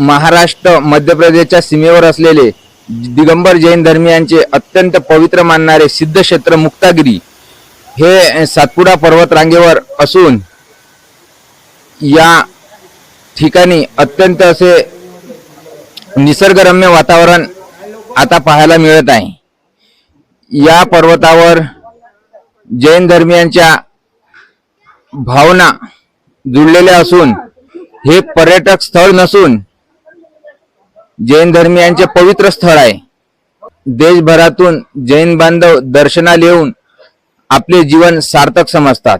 महाराष्ट्र मध्य प्रदेशच्या सीमेवर असलेले दिगंबर जैन धर्मियांचे अत्यंत पवित्र मानणारे सिद्धक्षेत्र मुक्तागिरी हे सातपुडा पर्वत रांगेवर असून या ठिकाणी अत्यंत असे निसर्गरम्य वातावरण आता पाहायला मिळत आहे. या पर्वतावर जैन धर्मियांच्या भावना जुळलेल्या असून हे पर्यटक स्थळ नसून जैन धर्मियांचे पवित्र स्थळ आहे. देशभरातून जैन बांधव दर्शनाला येऊन आपले जीवन सार्थक समजतात.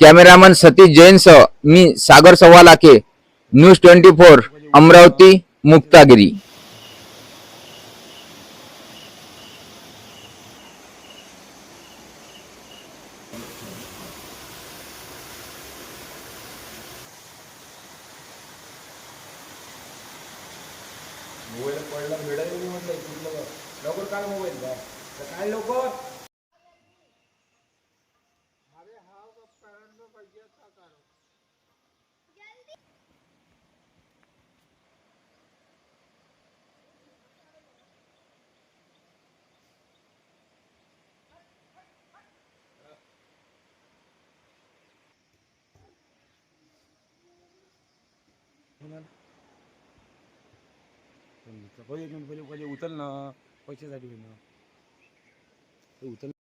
कॅमेरामन सतीश जैनसह मी Sagar Sawalakhe news twenty four Amravati Muktagiri. Mobile पडला भेटायला म्हटलं कुठलं लवकर. काढ मोबाईल का काय लवकर. पहिले पहिले पहिले उचल ना पैशासाठी होईना ते उचल